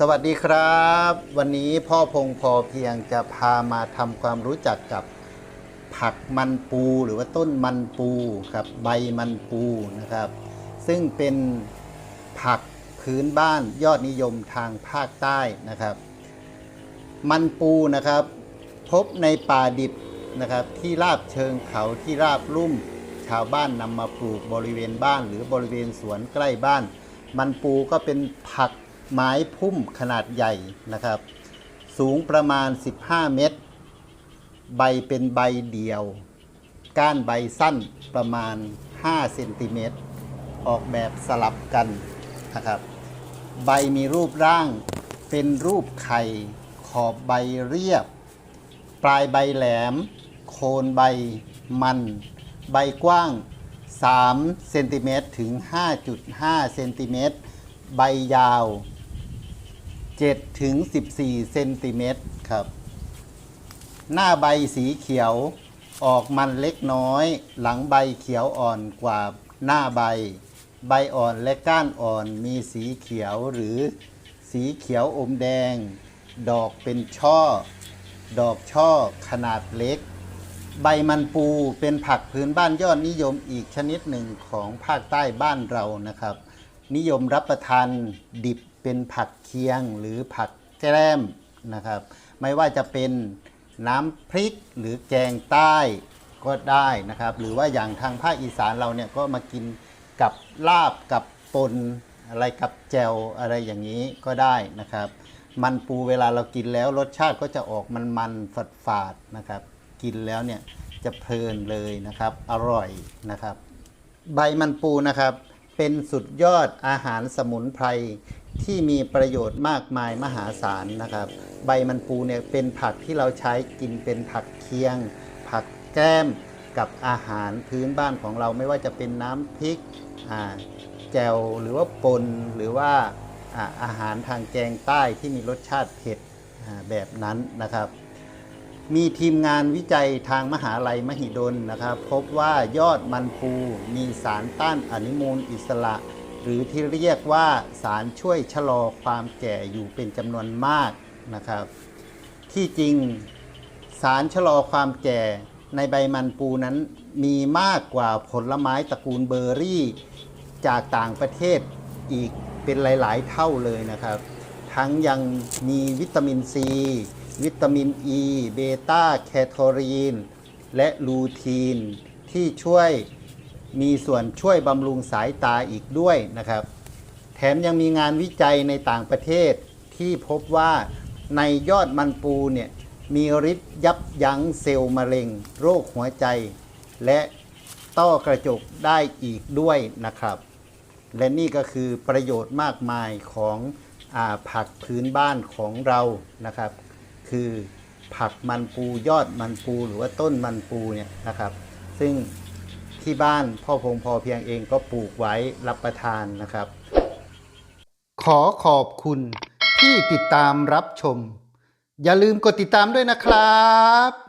สวัสดีครับ วันนี้พ่อพงพอเพียงจะพามาทำความรู้จักกับผักมันปูหรือว่าต้นมันปูครับใบมันปูนะครับ ซึ่งเป็นผักพื้นบ้านยอดนิยมทางภาคใต้นะครับ มันปูนะครับ พบในป่าดิบนะครับ ที่ราบเชิงเขาที่ราบลุ่มชาวบ้านนำมาปลูกบริเวณบ้าน หรือบริเวณสวนใกล้บ้าน มันปูก็เป็นผัก ไม้พุ่มขนาดใหญ่นะครับ สูงประมาณ 15 เมตร ใบเป็นใบเดียว ก้านใบสั้นประมาณ 5 เซนติเมตร ออกแบบสลับกันนะครับ ใบมีรูปร่างเป็นรูปไข่ ขอบใบเรียบ ปลายใบแหลม โคนใบมัน ใบกว้าง 3 เซนติเมตรถึง 5.5 เซนติเมตร ใบยาว 7ถึง14 เซนติเมตรครับ หน้าใบสีเขียวออกมันเล็กน้อย หลังใบเขียวอ่อนกว่าหน้าใบ ใบอ่อนและก้านอ่อนมีสีเขียวหรือสีเขียวอมแดง ดอกเป็นช่อ ดอกช่อขนาดเล็ก ใบมันปูเป็นผักพื้นบ้านยอดนิยมอีกชนิดหนึ่งของภาคใต้บ้านเรานะครับ นิยมรับประทานดิบเป็นผักเคียงหรือผักแกล้มนะครับ ไม่ว่าจะเป็นน้ำพริกหรือแกงใต้ก็ได้นะครับ หรือว่าอย่างทางภาคอีสานเราเนี่ยก็มากินกับลาบกับปนอะไรกับแจวอะไรอย่างนี้ก็ได้นะครับ มันปูเวลาเรากินแล้วรสชาติก็จะออกมันมันฝาดฝาดนะครับ กินแล้วเนี่ยจะเพลินเลยนะครับ อร่อยนะครับ ใบมันปูนะครับ เป็นสุดยอดอาหารสมุนไพรที่มีประโยชน์มากมายมหาศาลนะครับ ใบมันปูเนี่ยเป็นผักที่เราใช้กินเป็นผักเคียง ผักแก้มกับอาหารพื้นบ้านของเราไม่ว่าจะเป็นน้ำพริกแจวหรือว่าปนหรือว่าอาหารทางแกงใต้ที่มีรสชาติเผ็ดแบบนั้นนะครับ มีทีมงานวิจัยทางมหาลัยมหิดลนะครับ พบว่ายอดมันปูมีสารต้านอนุมูลอิสระ หรือที่เรียกว่าสารช่วยชะลอความแก่อยู่เป็นจำนวนมากนะครับ ที่จริงสารชะลอความแก่ในใบมันปูนั้นมีมากกว่าผลไม้ตระกูลเบอร์รี่ จากต่างประเทศอีกเป็นหลาย ๆ เท่าเลยนะครับ ทั้งยังมีวิตามินซี วิตามินอ e, ีเบต้าแคโทรีน และลูทีน ที่ช่วยมีส่วนช่วยบำรุงสายตาอีกด้วยนะครับ แถมยังมีงานวิจัยในต่างประเทศที่พบว่าในยอดมันปูเนี่ยมีฤทธิ์ยับยั้งเซลล์มะเร็ง โรคหัวใจ และต้อกระจกได้อีกด้วยนะครับ และนี่ก็คือประโยชน์มากมายของอผักพื้นบ้านของเรานะครับ คือผักมันปูยอดมันปูหรือว่าต้นมันปูเนี่ยนะครับ ซึ่งที่บ้านพ่อพงพอเพียงเองก็ปลูกไว้รับประทานนะครับ ขอขอบคุณที่ติดตามรับชม อย่าลืมกดติดตามด้วยนะครับ